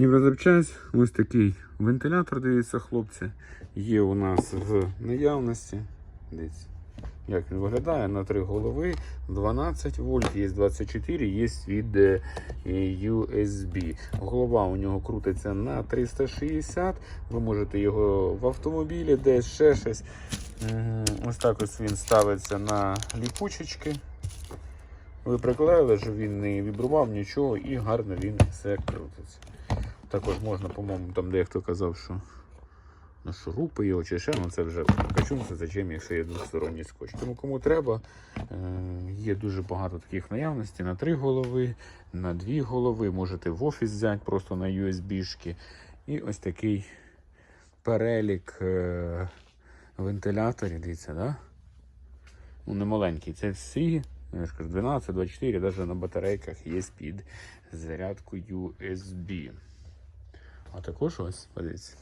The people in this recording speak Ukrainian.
Єврозапчасть, ось такий вентилятор, дивіться, хлопці. Є у нас в наявності. Дивіться, як він виглядає на три голови. 12 вольт, є 24, є від е, USB. Голова у нього крутиться на 360. Ви можете його в автомобілі, десь ще щось. Ось так ось він ставиться на ліпучечки. Ви приклеїли, щоб він не вібрував нічого і гарно він все крутиться. Також можна, по-моєму, там дехто казав, що на шурупи його чи ще, ну це вже качунце, зачем, якщо є двосторонній скотч. Тому кому треба, е, є дуже багато таких наявностей на три голови, на дві голови. Можете в офіс взяти просто на USB-шки. І ось такий перелік е, вентиляторів, дивіться, да? Ну, не маленький. Це всі, я ж кажу, 12, 24, навіть на батарейках є під зарядку USB. А також ось, подивіться.